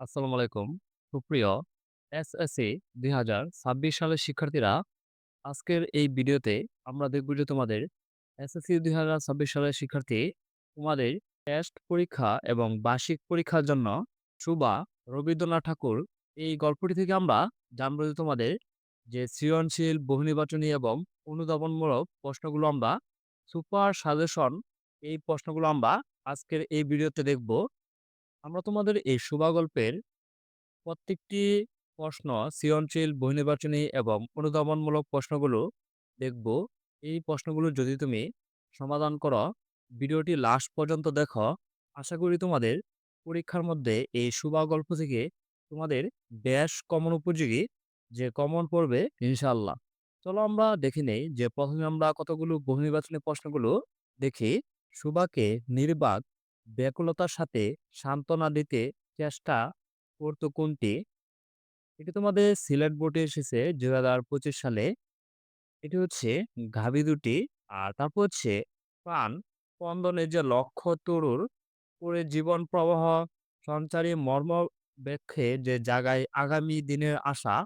আসসালামু আলাইকুম। সুপ্রিয় এসএসসি ২০২৬ সালের শিক্ষার্থীরা, আজকের এই ভিডিওতে আমরা দেখব যে তোমাদের এসএসসি ২০২৬ সালের শিক্ষার্থী, তোমাদের টেস্ট পরীক্ষা এবং বার্ষিক পরীক্ষার জন্য সুবা রবীন্দ্রনাথ ঠাকুর এই গল্পটি থেকে আমরা জানব যে তোমাদের যে সৃজনশীল, বহুনির্বাচনী এবং অনুধাবনমূলক প্রশ্নগুলো আমরা সুপার সাজেশন এই প্রশ্নগুলো আমরা আজকের এই ভিডিওতে দেখব। আমরা তোমাদের এই সুবা গল্পের প্রত্যেকটি প্রশ্ন সৃজনশীল, বহুনির্বাচনী এবং অনুধাবনমূলক প্রশ্নগুলো দেখব। এই প্রশ্নগুলো যদি তুমি সমাধান করো, ভিডিওটি লাস্ট পর্যন্ত দেখো, আশা করি তোমাদের পরীক্ষার মধ্যে এই সুবা গল্প থেকে তোমাদের বেশ কমন উপযোগী যে কমন পড়বে ইনশাআল্লাহ। চলো আমরা দেখে নেই যে প্রথমে আমরা কতগুলো বহুনির্বাচনী প্রশ্নগুলো দেখি। সুবাকে নির্বাক ব্যাকুলতার সাথে সান্ত্বনা দিতে চেষ্টা করত কোনটি? এটি তোমাদের সিলেট বোর্ডে এসেছে ২০২৫ সালে। এটি হচ্ছে গাভী দুটি। আর তারপর হচ্ছে প্রাণ স্পন্দনের যে লক্ষ্য তরুর করে জীবন প্রবাহ সঞ্চারী মর্ম ব্যাখ্যে যে জাগায় আগামী দিনের আশা।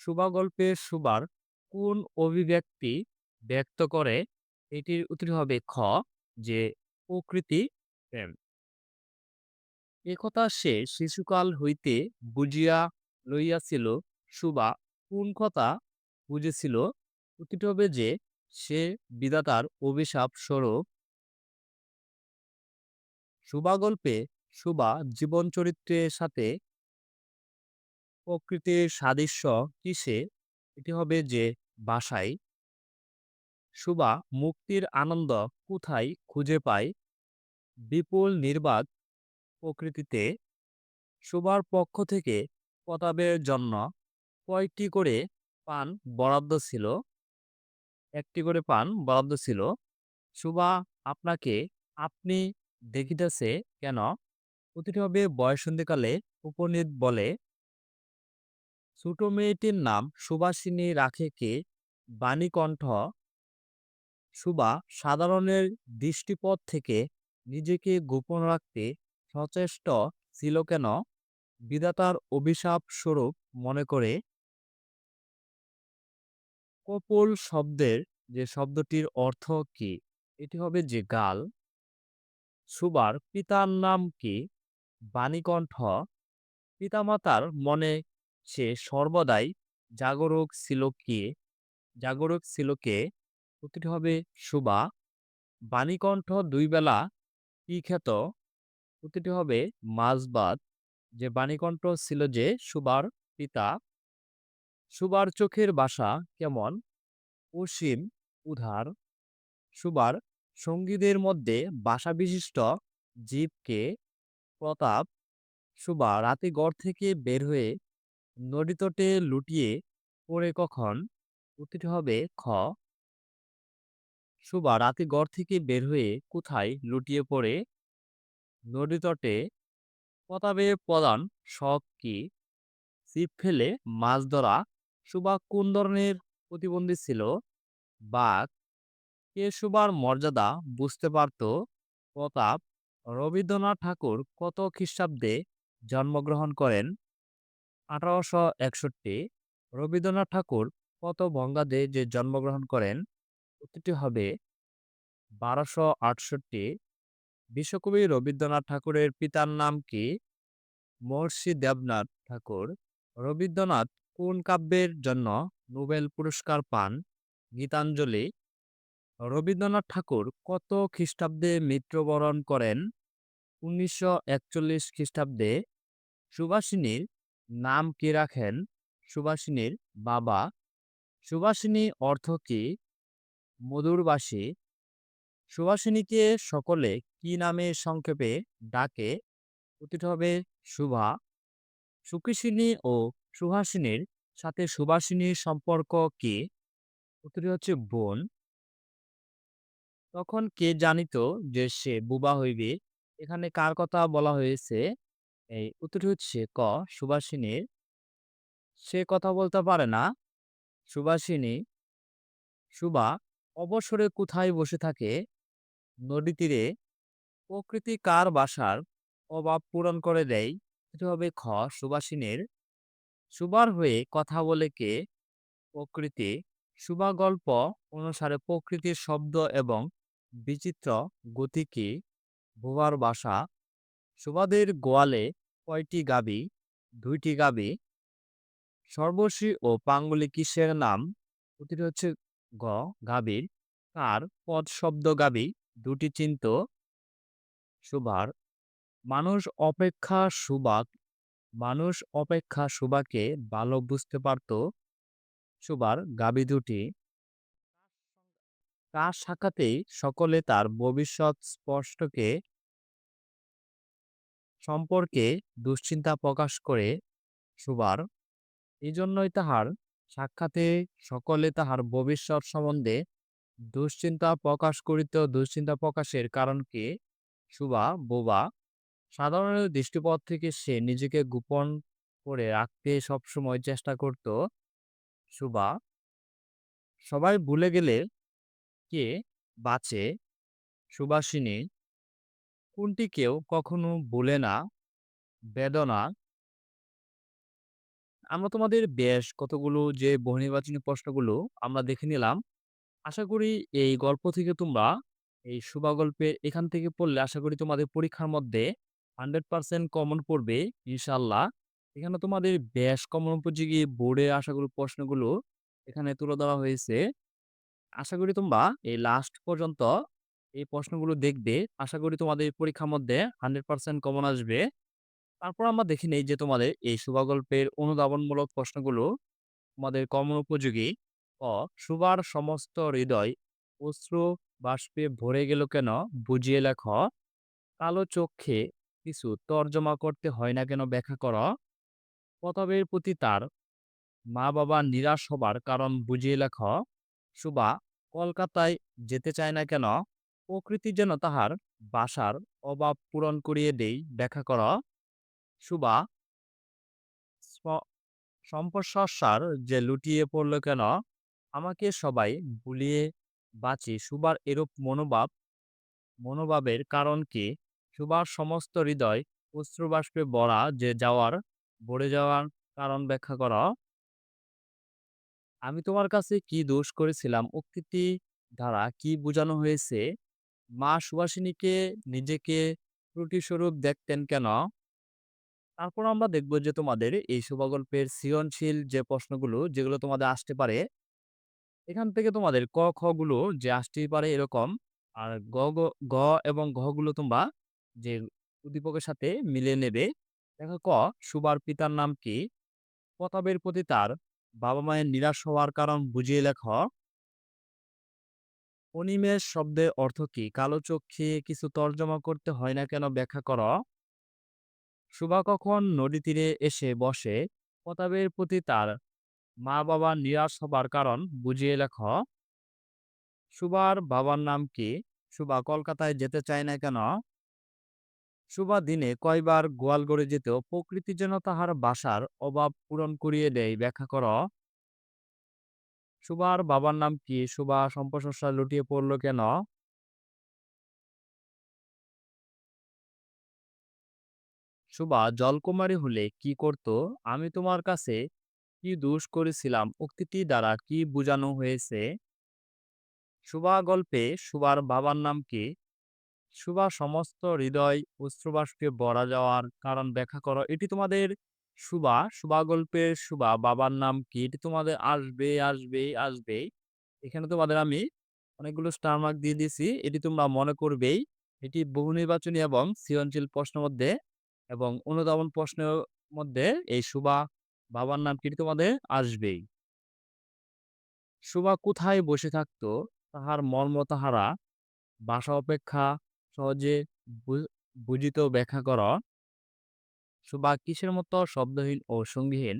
সুবা গল্পে সুবার কোন অভিব্যক্তি ব্যক্ত করে? এটির উত্তরটি হবে খ, যে প্রকৃতি প্রেম। একথা সে শিশুকাল হইতে বুঝিয়া লইয়াছিল সুবা কোন কথা বুঝেছিল? হবে যে সে বিধাতার অভিশাপ স্বরূপ। সুবা গল্পে সুবা জীবনচরিত্রের সাথে প্রকৃতির সাদৃশ্য কিসে? এটি হবে যে ভাষায়। সুবা মুক্তির আনন্দ কোথায় খুঁজে পায়? বিপুল নির্বাক প্রকৃতিতে। সুবার পক্ষ থেকে প্রতাপের জন্য কয়টি করে পান বরাদ্দ ছিল? একটি করে পান বরাদ্দ ছিল। সুবা আপনাকে আপনি দেখিতেছে কেন? হবে বয়ঃসন্ধিকালে উপনীত বলে। ছোট মেয়েটির নাম সুবাসিনী রাখে কে? বাণীকণ্ঠ। সুবা সাধারণের দৃষ্টিপথ থেকে নিজেকে গোপন রাখতে সচেষ্ট ছিল কেন? বিধাতার অভিশাপ স্বরূপ মনে করে। কপোল শব্দের যে শব্দটির অর্থ কি? এটি হবে যে গাল। সুবার পিতার নাম কি? বাণীকণ্ঠ। পিতামাতার মনে সে সর্বদাই জাগরুক ছিল কে? জাগরুক ছিল কে? প্রতিটি হবে সুবা। বাণীকণ্ঠ দুই বেলা কি খেত? উত্তরটি হবে ভাত। যে বাণীকণ্ঠ ছিল যে সুবার পিতা। সুবার চোখের বাসা কেমন? অসীম, উধার। সুবার সঙ্গীদের মধ্যে বাসা বিশিষ্ট জীবকে প্রতাপ। সুবা রাতে গড় থেকে বের হয়ে নদীতটে লুটিয়ে পড়ে কখন? উত্তরটি হবে খ। সুবা রাতে গড় থেকে বের হয়ে কোথায় লুটিয়ে পড়ে? নদীতটে। প্রতাপের প্রধান শখ কি? ছিপ ফেলে মাছ ধরা। সুবা কোন ধরনের প্রতিবন্ধী ছিল? বাঘ। কে সুবার মর্যাদা বুঝতে পারত? প্রতাপ। রবীন্দ্রনাথ ঠাকুর কত খ্রিস্টাব্দে জন্মগ্রহণ করেন? আঠারোশো একষট্টি। রবীন্দ্রনাথ ঠাকুর কত বঙ্গাব্দে যে জন্মগ্রহণ করেন? উত্তরটি হবে বারোশো আটষট্টি। বিশ্বকবি রবীন্দ্রনাথ ঠাকুরের পিতার নাম কি? মহর্ষি দেবনাথ ঠাকুর। রবীন্দ্রনাথ কোন কাব্যের জন্য নোবেল পুরস্কার পান? গীতাঞ্জলি। রবীন্দ্রনাথ ঠাকুর কত খ্রিস্টাব্দে মৃত্যুবরণ করেন? উনিশশো একচল্লিশ খ্রিস্টাব্দে। সুভাষিনীর নাম কি রাখেন? সুভাষিনীর বাবা। সুভাষিনী অর্থ কি? মধুরবাসী। সুভাষিনীকে সকলে কি নামে সংক্ষেপে ডাকে? উত্তরটি হবে সুভা। সুকেশিনী ও সুহাসিনীর সাথে সুভাষিনীর সম্পর্ক কি? উত্তরটি হচ্ছে বোন। তখন কে জানিত যে সে বুবা হইবে? এখানে কার কথা বলা হয়েছে? এই উত্তরটি হচ্ছে ক, সুভাষিনীর। সে কথা বলতে পারে না। সুভাষিনী। সুবা অবসরে কোথায় বসে থাকে? নদী তীরে। প্রকৃতি কার বাসার অভাব পূরণ করে দেয়? এটি হবে খ, সুবাসিনীর সুবার হয়ে কথা বলে কে? প্রকৃতি সুবা গল্প অনুসারে প্রকৃতির শব্দ এবং বিচিত্র গতিকে ভুয়ার বাসা সুবাদের গোয়ালে কয়টি গাবি? দুইটি গাবি। সর্বশী ও পাঙ্গুলি কিসের নাম? প্রতিটি হচ্ছে গ, গাবির। কার পদ শব্দ গাবি? দুটি চিন্ত সুভার মানুষ অপেক্ষা সুবাক, মানুষ অপেক্ষা সুবাকে ভালো বুঝতে পারত। সুবার গাবি দুটি। কার সাক্ষাতেই সকলে তার ভবিষ্যৎ স্পষ্টকে সম্পর্কে দুশ্চিন্তা প্রকাশ করে সুবার। এই জন্যই তাহার সাক্ষাতে সকলে তাহার ভবিষ্যৎ সম্বন্ধে দুশ্চিন্তা প্রকাশ করিত দুশ্চিন্তা প্রকাশের কারণ কি? সুবা, বোবা। সাধারণ দৃষ্টিপথ থেকে সে নিজেকে গোপন করে রাখতে সবসময় চেষ্টা করত। সুবা, সবাই ভুলে গেলে কে বাঁচে? সুবাসিনী, কোনটি কেউ কখনো ভুলে না? বেদনা। আমরা তোমাদের বেশ কতগুলো যে বহুনির্বাচনী প্রশ্নগুলো আমরা দেখে নিলাম আশা করি এই গল্প থেকে তোমরা এই শুভা গল্পের এখান থেকে পড়লে আশা করি তোমাদের পরীক্ষার মধ্যে হান্ড্রেড পার্সেন্ট কমন পড়বে ইনশাল্লাহ এখানে তোমাদের বেশ কমন উপযোগী বোর্ডে আশা করি প্রশ্নগুলো এখানে তুলে ধরা হয়েছে। আশা করি তোমরা এই লাস্ট পর্যন্ত এই প্রশ্নগুলো দেখবে। আশা করি তোমাদের পরীক্ষার মধ্যে হান্ড্রেড পার্সেন্ট কমন আসবে। তারপর আমরা দেখি নেই যে তোমাদের এই শুভা গল্পের অনুধাবনমূলক প্রশ্নগুলো তোমাদের কমন উপযোগী। ক সুবার সমস্ত হৃদয় অশ্রু বাষ্পে ভরে গেল কেন? বুঝিয়ে লেখ। কালো চোখে কিছু তর্জমা করতে হয় না কেন ব্যাখ্যা কর। প্রতাপের প্রতি তার মা বাবা নিরাশ হবার কারণ বুঝিয়ে লেখ। সুবা, কলকাতায় যেতে চায় না কেন? প্রকৃতি যেন তাহার বাসার অভাব পূরণ করিয়ে দেই ব্যাখ্যা কর। সুবা স্প- যে লুটিয়ে পড়ল কেন? আমাকে সবাই ভুলিয়ে বাঁচি সুবার এরূপ মনোভাব, মনোভাবের কারণ কি? সুবার সমস্ত হৃদয় অশ্রুবাষ্পে ভরা যে যাওয়ার, ভরে যাওয়ার কারণ ব্যাখ্যা কর। আমি তোমার কাছে কি দোষ করেছিলাম? উক্তিটি দ্বারা কি বোঝানো হয়েছে? মা সুভাষিনীকে নিজেকে ত্রুটিস্বরূপ দেখতেন কেন? তারপর আমরা দেখব যে তোমাদের এই শুভগল্পের সৃজনশীল যে প্রশ্নগুলো, যেগুলো তোমাদের আসতে পারে এখান থেকে তোমাদের ক, খ গুলো যে আসতেই পারে এরকম। আর গ, গ- গ এবং ঘ গুলো তোমরা যে উদ্দীপকের সাথে মিলিয়ে নেবে। দেখো ক, সুবার পিতার নাম কি? প্রতাপের প্রতি তার বাবা মায়ের নিরাশ হওয়ার কারণ বুঝিয়ে লেখ। অনিমেষ শব্দের অর্থ কি? কালো চোখে কিছু তর্জমা করতে হয় না কেন ব্যাখ্যা কর। সুভা কখন নদী তীরে এসে বসে, প্রতাপের প্রতি তার মা বাবা নিরাশ হবার কারণ বুঝিয়ে লেখ। সুভার বাবার নাম কি? সুভা কলকাতায় যেতে চায় না কেন? সুভা দিনে কয়বার গোয়ালগড়ে যেতেও প্রকৃতি যেন তাহার বাসার অভাব পূরণ করিয়ে দেয়, ব্যাখ্যা কর। সুভার বাবার নাম কি? সুভা সম্পর্শা লুটিয়ে পড়ল কেন? সুভা জলকুমারী হলে কি করত? আমি তোমার কাছে কি দোষ করেছিলাম, উক্তিটি দ্বারা কি বোঝানো হয়েছে? সুভা গল্পে সুভার বাবার নাম কি? সুভা সমস্ত হৃদয় অশ্রুবাষ্পে ভরা যাওয়ার কারণ ব্যাখ্যা করো। এটি তোমাদের সুভা সুভা গল্পের সুভা বাবার নাম কি? এটি তোমাদের আসবে আসবে আসবে। এখানে তোমাদের আমি অনেকগুলো স্টার মার্ক দিয়ে দিয়েছি। এটি তোমরা মনে করবেই, এটি বহু নির্বাচনী এবং সৃজনশীল প্রশ্ন মধ্যে এবং অনুধাবন প্রশ্নের মধ্যে এই সুভা বাবার নাম কি তোমাদের আসবেই। সুভা কোথায় বসে থাকতো, তাহার মর্ম তাহারা বাসা অপেক্ষা সহজে বুঝিত ব্যাখ্যা কর। সুভা কিসের মতো শব্দহীন ও সঙ্গীহীন?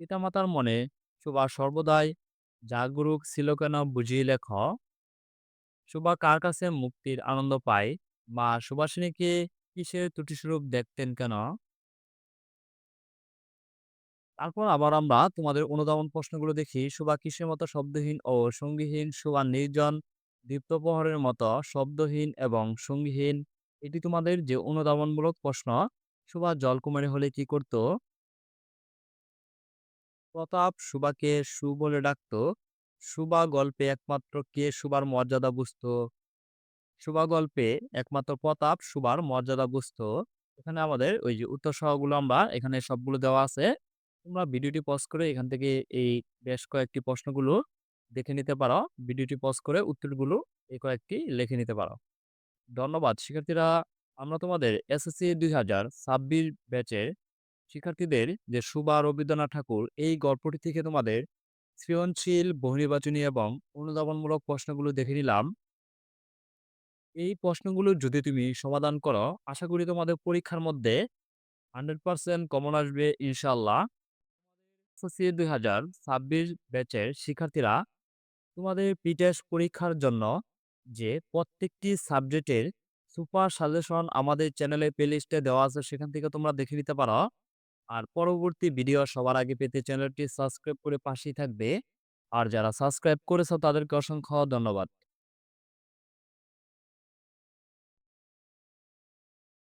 পিতামাতার মনে সুভা সর্বদাই জাগরুক ছিল কেন বুঝিয়ে লেখ। সুভা কার কাছে মুক্তির আনন্দ পায়? মা সুভাষিনীকে কিসের ত্রুটিস্বরূপ দেখতেন কেন? তারপর আবার আমরা তোমাদের অনুধাবন প্রশ্নগুলো দেখি সুভা কিসের মতো শব্দহীন ও সঙ্গীহীন সুভা নির্জন, দীপ্তপ্রহরের মতো শব্দহীন এবং সঙ্গীহীন এটি তোমাদের যে অনুধাবনমূলক প্রশ্ন সুভা জলকুমারী হলে কি করত? প্রতাপ সুভাকে সু বলে ডাকত। সুভা গল্পে একমাত্র কে সুভার মর্যাদা বুঝত? সুভা গল্পে একমাত্র প্রতাপ সুভার মর্যাদা বুঝত। এখানে আমাদের ওই যে উত্তর সহগুলো আমরা এখানে সবগুলো দেওয়া আছে। তোমরা ভিডিওটি পজ করে এখান থেকে এই বেশ কয়েকটি প্রশ্নগুলো দেখে নিতে পারো। ভিডিওটি পজ করে উত্তরগুলো এই কয়েকটি লিখে নিতে পারো। ধন্যবাদ শিক্ষার্থীরা। আমরা তোমাদের এসএসসি ২০২৬ ব্যাচের শিক্ষার্থীদের যে সুবা রবীন্দ্রনাথ ঠাকুর এই গল্পটি থেকে তোমাদের সৃজনশীল, বহুনির্বাচনী এবং অনুধাবনমূলক প্রশ্নগুলো দেখে নিলাম। এই প্রশ্নগুলো যদি তুমি সমাধান করো, আশা করি তোমাদের পরীক্ষার মধ্যে 100% কমন আসবে ইনশাআল্লাহ। এসএসসি ২০২৬ ব্যাচের শিক্ষার্থীরা তোমাদের প্রি-টেস্ট পরীক্ষার জন্য যে প্রত্যেকটি সাবজেক্টের সুপার সাজেশন আমাদের চ্যানেলে প্লেলিস্টে দেওয়া আছে, সেখান থেকে তোমরা দেখে নিতে পারো। আর পরবর্তী ভিডিও সবার আগে পেতে চ্যানেলটি সাবস্ক্রাইব করে পাশেই থাকবে। আর যারা সাবস্ক্রাইব করেছ তাদেরকে অসংখ্য ধন্যবাদ।